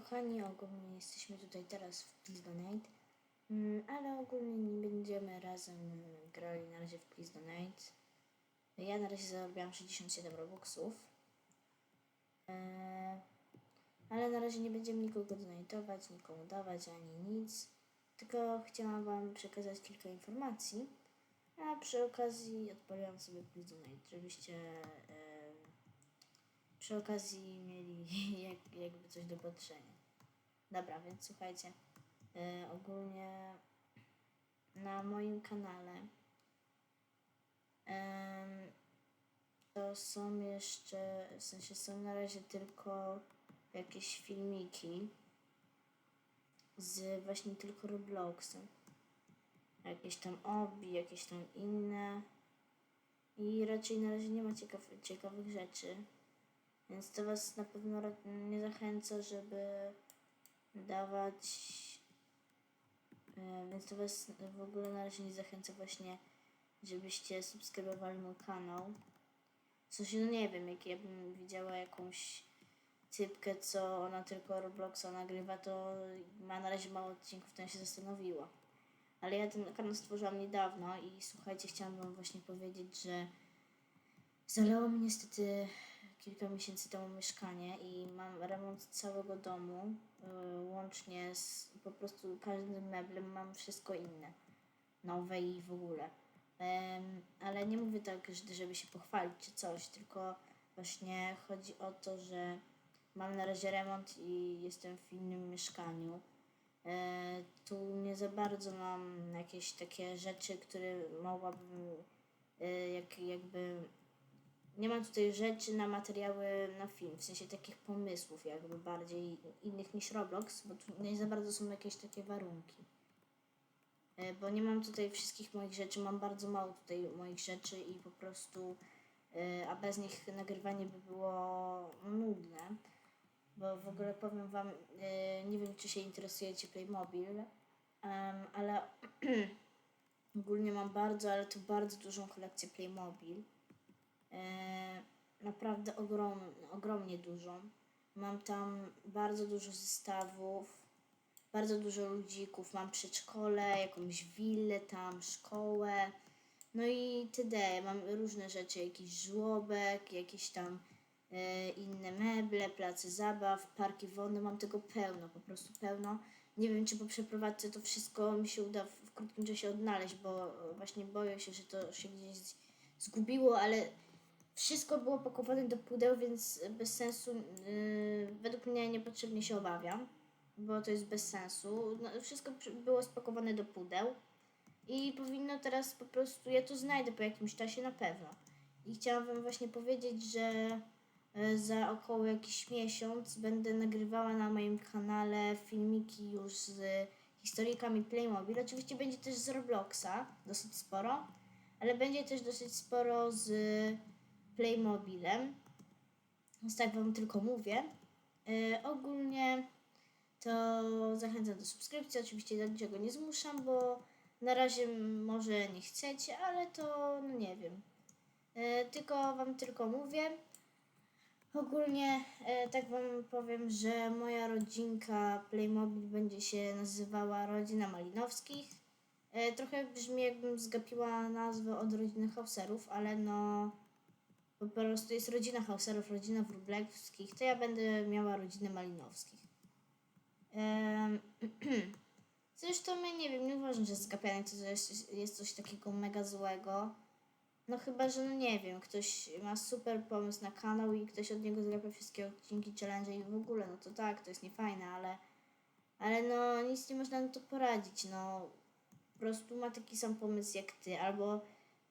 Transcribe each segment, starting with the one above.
kochani, ogólnie jesteśmy tutaj teraz w Please Donate, Mm, ale ogólnie nie będziemy razem grali na razie w Please Donate. Ja na razie zarobiłam 67 robuxów, Eee, ale na razie nie będziemy nikogo donatować, nikomu dawać ani nic, tylko chciałam Wam przekazać kilka informacji, a przy okazji odpaliłam sobie Please Donate, żebyście em, przy okazji mieli jak, jakby coś do patrzenia. Dobra, więc słuchajcie, e, ogólnie na moim kanale em, to są jeszcze, w sensie są na razie tylko jakieś filmiki z właśnie tylko Robloxem. Jakieś tam obi, jakieś tam inne. I raczej na razie nie ma ciekaw, ciekawych rzeczy. Więc to Was na pewno nie zachęca, żeby dawać. e, Więc to Was w ogóle na razie nie zachęca właśnie, żebyście subskrybowali mój kanał. Sensie, no nie wiem, jak ja bym widziała jakąś typkę, co ona tylko Robloxa nagrywa, to ma na razie mało odcinków, to ja się zastanowiła. Ale ja ten kanał stworzyłam niedawno i słuchajcie, chciałam Wam właśnie powiedzieć, że zalało mi niestety kilka miesięcy temu mieszkanie i mam remont całego domu, yy, łącznie z po prostu każdym meblem mam wszystko inne, nowe i w ogóle. Ale nie mówię tak, że- żeby się pochwalić czy coś, tylko właśnie chodzi o to, że mam na razie remont i jestem w innym mieszkaniu. E, tu nie za bardzo mam jakieś takie rzeczy, które mogłabym e, jak, jakby nie mam tutaj rzeczy na materiały na film, w sensie takich pomysłów jakby bardziej innych niż Roblox, bo tu nie za bardzo są jakieś takie warunki. E, Bo nie mam tutaj wszystkich moich rzeczy, mam bardzo mało tutaj moich rzeczy i po prostu, e, a bez nich nagrywanie by było nudne. Bo w ogóle powiem Wam, e, nie wiem czy się interesujecie Playmobil, ale ogólnie mam bardzo, ale to bardzo dużą kolekcję Playmobil. E, naprawdę ogrom, ogromnie dużą. Mam tam bardzo dużo zestawów, bardzo dużo ludzików. Mam przedszkole, jakąś willę tam, szkołę. No i td. Mam różne rzeczy, jakiś żłobek, jakieś tam e, inne meble, place zabaw, parki wodne. Mam tego pełno, po prostu pełno. Nie wiem, czy po przeprowadzce to wszystko mi się uda w, krótkim czasie odnaleźć, bo właśnie boję się, że to się gdzieś zgubiło, ale wszystko było pakowane do pudeł, więc bez sensu, yy, według mnie niepotrzebnie się obawiam, bo to jest bez sensu. No, wszystko było spakowane do pudeł i powinno teraz po prostu, ja to znajdę po jakimś czasie na pewno. I chciałam Wam właśnie powiedzieć, że e, za około jakiś miesiąc będę nagrywała na moim kanale filmiki już z historyjkami Playmobil. Oczywiście będzie też z Robloxa, dosyć sporo, ale będzie też dosyć sporo z Playmobilem. Więc tak Wam tylko mówię. E, ogólnie to zachęcam do subskrypcji. Oczywiście do niczego nie zmuszam, bo na razie może nie chcecie, ale to no nie wiem. E, tylko Wam tylko mówię. Ogólnie e, tak Wam powiem, że moja rodzinka Playmobil będzie się nazywała Rodzina Malinowskich. Trochę brzmi jakbym zgapiła nazwę od rodziny Hauserów, ale no po prostu jest rodzina Hauserów, rodzina Wróblewskich, to ja będę miała rodzinę Malinowskich. Em, Zresztą ja nie wiem, nie uważam, że zgapianie to jest, jest coś takiego mega złego. No chyba, że no nie wiem, ktoś ma super pomysł na kanał i ktoś od niego zgapia wszystkie odcinki, challenge i w ogóle, no to tak, to jest niefajne, ale ale no nic nie można na to poradzić, no po prostu ma taki sam pomysł jak ty, albo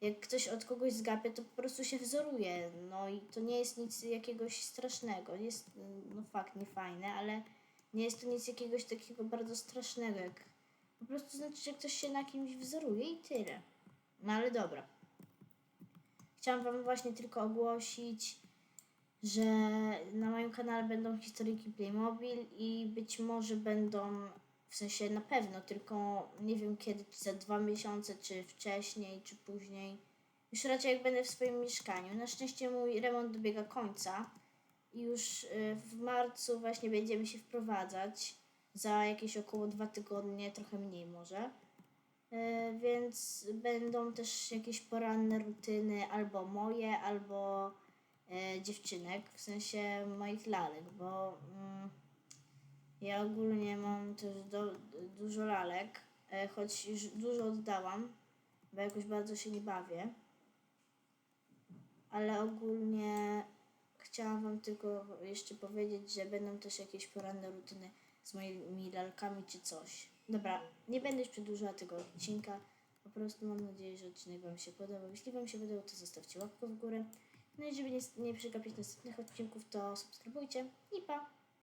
jak ktoś od kogoś zgapia, to po prostu się wzoruje, no i to nie jest nic jakiegoś strasznego, jest no fakt niefajne, ale nie jest to nic jakiegoś takiego bardzo strasznego, jak po prostu znaczy, że ktoś się na kimś wzoruje i tyle. No ale dobra. Chciałam Wam właśnie tylko ogłosić, że na moim kanale będą historyjki Playmobil i być może będą, w sensie na pewno, tylko nie wiem kiedy, czy za dwa miesiące, czy wcześniej, czy później. Już raczej jak będę w swoim mieszkaniu. Na szczęście mój remont dobiega końca już y, w marcu właśnie będziemy się wprowadzać. Za jakieś około dwa tygodnie, trochę mniej może. Y, Więc będą też jakieś poranne rutyny albo moje, albo e, dziewczynek, w sensie moich lalek, bo mm, ja ogólnie mam też do, dużo lalek, e, choć już dużo oddałam, bo jakoś bardzo się nie bawię. Ale ogólnie chciałam Wam tylko jeszcze powiedzieć, że będą też jakieś poranne rutyny z moimi lalkami czy coś. Dobra, nie będę już przedłużała tego odcinka. Po prostu mam nadzieję, że odcinek Wam się podobał. Jeśli Wam się podobał, to zostawcie łapkę w górę. No i żeby nie, nie przegapić następnych odcinków, to subskrybujcie i pa!